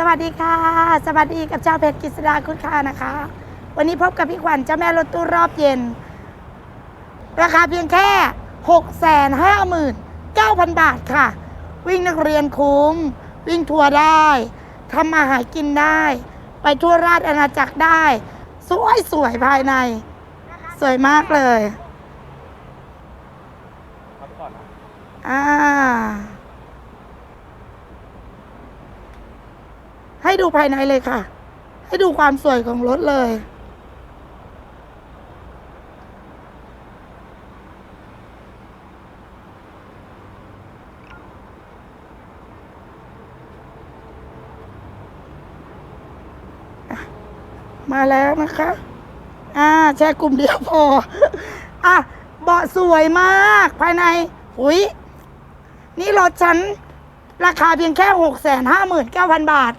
สวัสดีค่ะ สวัสดีกับชาวเพจกฤษดาคุณค่านะคะ วันนี้พบกับพี่ขวัญเจ้าแม่รถตู้รอบเย็น ราคาเพียงแค่ 659,000 บาทค่ะ วิ่งนักเรียนคุ้ม วิ่งทัวร์ได้ทำมาหากินได้ ไปทั่วราชอาณาจักรได้ สวยสวยๆภายใน สวยมากเลยครับก่อนนะอ่า ให้ ดูภายในเลยค่ะ ให้ดูความสวยของรถเลย มาแล้วนะคะ อ่า แช่กลุ่มเดียวพอ อะ เบาะสวยมาก ภายใน หุยนี่รถฉันราคาเพียงแค่หกแสนห้าหมื่นเก้าพันบาท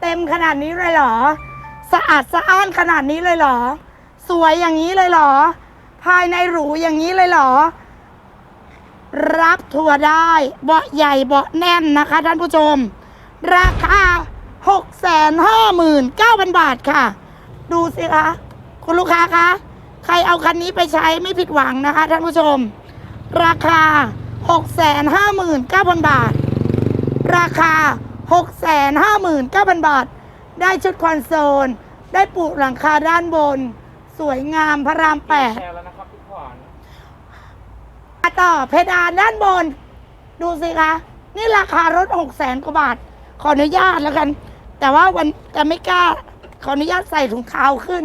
เต็มขนาดนี้เลยเหรอ สะอาดสะอ้านขนาดนี้เลยเหรอ สวยอย่างนี้เลยเหรอ ภายในหรูอย่างนี้เลยเหรอ รับทัวร์ได้เบาะใหญ่เบาะแน่นนะคะท่านผู้ชม ราคาหกแสนห้าหมื่นเก้าพันบาทค่ะ ดูสิคะคุณลูกค้าคะใครเอาคันนี้ไปใช้ไม่ผิดหวังนะคะท่านผู้ชม ราคา 659,000 บาท ราคา 659,000 บาท ได้ชุดคอนโซล ได้ปูหลังคาด้านบน สวยงามพระรามแปดแชร์แล้วนะครับพี่ขวัญมาต่อเพดานด้านบน ดูสิคะ นี่ราคารถ600,000กว่าบาท ขออนุญาตแล้วกัน แต่ว่าวันแต่ไม่กล้า ขออนุญาตใส่ถุงเท้าขึ้น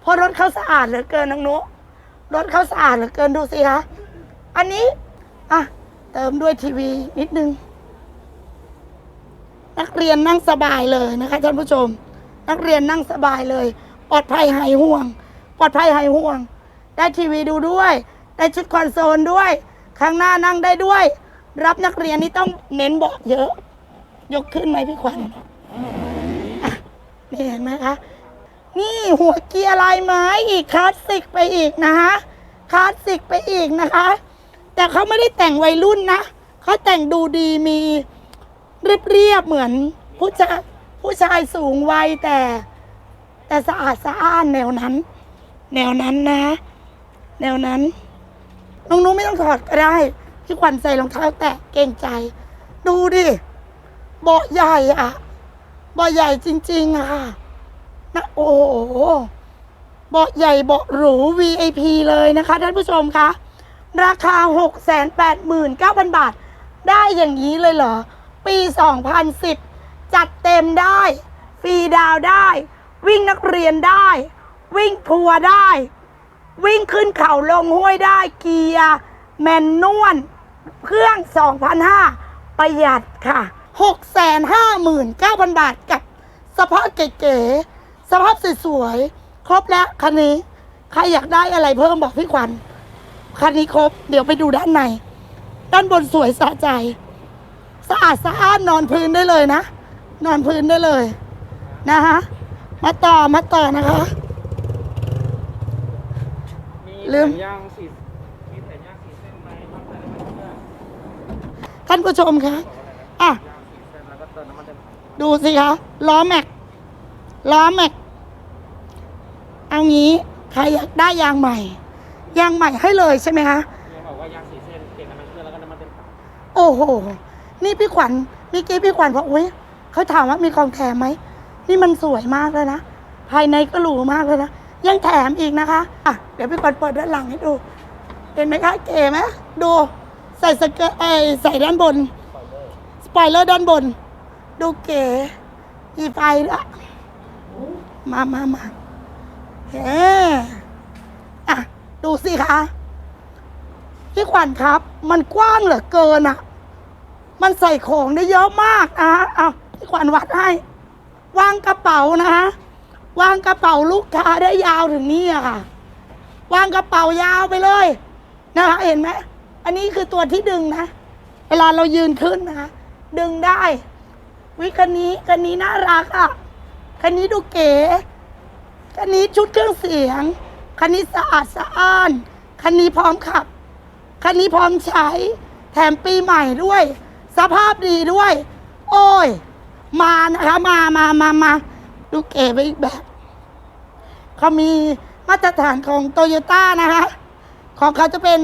เพราะรถเขาสะอาดเหลือเกินน้องนุรถเขาสะอาดเหลือเกินดูสิคะ อันนี้ อะ เติมด้วยทีวีนิดนึง นักเรียนนั่งสบายเลยนะคะท่านผู้ชม นักเรียนนั่งสบายเลย ปลอดภัยหายห่วง ปลอดภัยหายห่วง ได้ทีวีดูด้วย ได้ชุดคอนโซลด้วยข้างหน้านั่งได้ด้วย รับนักเรียนนี่ต้องเน้นเบาะเยอะ ยกขึ้นไหมพี่ขวัญนี่เห็นไหมคะนี่หัวเกียร์ลายไม้อีกคลาสสิกไปอีกนะคะคลาสสิกไปอีกนะคะ แต่เขาไม่ได้แต่งวัยรุ่นนะเขาแต่งดูดีมี เรียบๆเหมือนผู้ชายผู้ชายสูงวัยแต่ แต่สะอาดสะอ้านแนวนั้น แนวนั้นนะ แนวนั้นน้องนุ้ไม่ต้องถอดก็ได้พี่ขวัญใส่รองเท้าแตะเก่งใจ ดูดิเบาะใหญ่อะเบาะใหญ่จริง ๆอะค่ะนะโอ้โหเบาะใหญ่เบาะหรู VIP เลยนะคะท่านผู้ชมคะราคา 689,000 บาท ได้อย่างนี้เลยเหรอ ปี 2010 จัดเต็มได้ ฟรีดาวได้ วิ่งนักเรียนได้ วิ่งทัวร์ได้ วิ่งขึ้นเขาลงห้วยได้ เกียร์แมนนวลเครื่อง 2,500 ประหยัดค่ะ 659,000 บาทกับสภาพเก๋ๆสภาพสวยๆครบแล้วคันนี้ ใครอยากได้อะไรเพิ่มบอกพี่ขวัญคันนี้ครบ เดี๋ยวไปดูด้านใน ด้านบนสวยสะใจ สะอาดสะอ้านนอนพื้นได้เลยนะ นอนพื้นได้เลยนะคะมาต่อมาต่อนะคะมีลืแผ่มนย่างสีมีแผ่นย่างสีเส้นไหมต้องใส่น้ำมันเพื่อท่านผู้ชมคะอะย่างสีเส้นแล้วก็เติมน้ำมันเต็มถังดูสิคะล้อแม็กล้อแม็กเอางี้ใครอยากได้ยางใหม่ ยางใหม่ให้เลยใช่ไหมคะ เนี่ยบอกว่าย่างสีเส้นเปลี่ยนน้ำมันเครื่องแล้วก็น้ำมันเต็มถังโอ้โห นี่พี่ขวัญเมื่อกี้พี่ขวัญบอกอุ้ยเขาถามว่ามีของแถมไหมนี่มันสวยมากเลยนะภายในก็หรูมากเลยนะยังแถมอีกนะคะอะเดี๋ยวพี่ขวัญเปิดด้านหลังให้ดู เห็นไหมคะเก๋ไหมดูใส่สเกอร์เอยใส่ด้านบนสปอยเลอร์ด้านบน ดูเก๋มีไฟละมามามาเฮ้อะดูสิคะพี่ขวัญครับ มันกว้างเหลือเกินอะ มันใส่ของได้เยอะมากนะฮะเอาพี่ขวัญวัดให้ วางกระเป๋านะฮะ วางกระเป๋าลูกค้าได้ยาวถึงนี่อะค่ะ วางกระเป๋ายาวไปเลยนะคะเห็นไหม อันนี้คือตัวที่ดึงนะ เวลาเรายืนขึ้นนะคะ ดึงได้ วิคันนี้คันนี้น่ารักอะ คันนี้ดูเก๋ คันนี้ชุดเครื่องเสียง คันนี้สะอาดสะอ้าน คันนี้พร้อมขับ คันนี้พร้อมใช้ แถมปีใหม่ด้วย สภาพดีด้วย โอ้ย มานะคะมามามามาดูเก๋ไปอีกแบบเขามีมาตรฐานของโตโยต้านะคะ ของเขาจะเป็น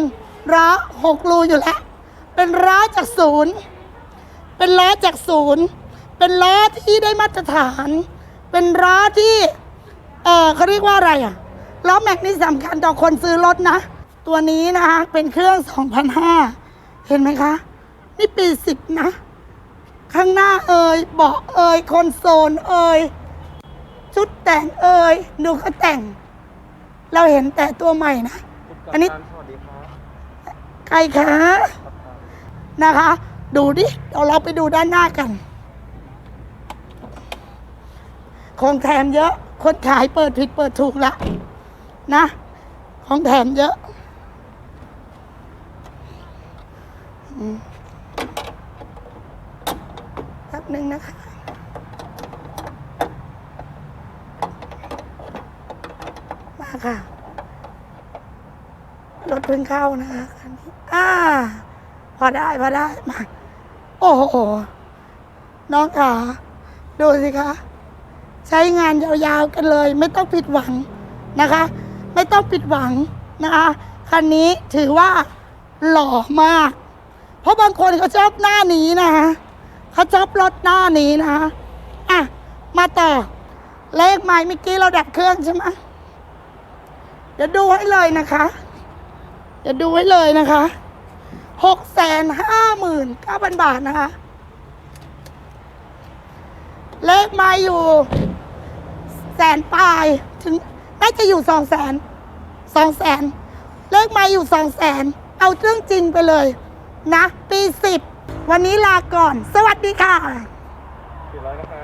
ล้อหกรูอยู่แล้ว เป็นล้อจากศูนย์เป็นล้อจากศูนย์เป็นล้อที่ได้มาตรฐาน เป็นล้อที่เออเขาเรียกว่าอะไรอะล้อแม็กนี่สำคัญต่อคนซื้อรถนะ ตัวนี้นะคะเป็นเครื่อง 2,500 เห็นไหมคะ นี่ปี10นะ ข้างหน้าเอ่ยเบาะเอ่ยคอนโซลเอ่ยชุดแต่งเอ่ยดูเขาแต่ง เราเห็นแต่ตัวใหม่นะคุณกัปอันนี้ตันสวัสดีครับใครคะกัปตันนะคะ ดูดิเดี๋ยวเราไปดูด้านหน้ากัน ของแถมเยอะ คนขายเปิดผิดเปิดถูกละนะ ของแถมเยอะ อืมแป๊ บหนึ่งนะคะ มาค่ะ รถเพิ่งเข้านะคะคันนี้อ่า พอได้พอได้มา โอ้โห น้องขาดูสิคะ ใช้งานยาวๆกันเลย ไม่ต้องผิดหวังนะคะ ไม่ต้องผิดหวังนะคะคันนี้ถือว่าหล่อมาก เพราะบางคนเขาชอบหน้านี้นะคะ เขาชอบรถหน้านี้นะคะอะ มาต่อ เลขไม้เมื่อกี้เราดับเครื่องใช่ไหมเดี๋ยวดูให้เลยนะคะ เดี๋ยวดูไว้เลยนะคะหกแสนห้าหมื่นเก้าพันบาทนะคะ เลขมาอยู่ แสนปลายถึงน่าจะอยู่สองแสนสองแสนเลขมาอยู่สองแสนเอาเรื่องจริงไปเลย นะ ปีสิบ วันนี้ลาก่อน สวัสดีค่ะ สี่ร้อยนะครับ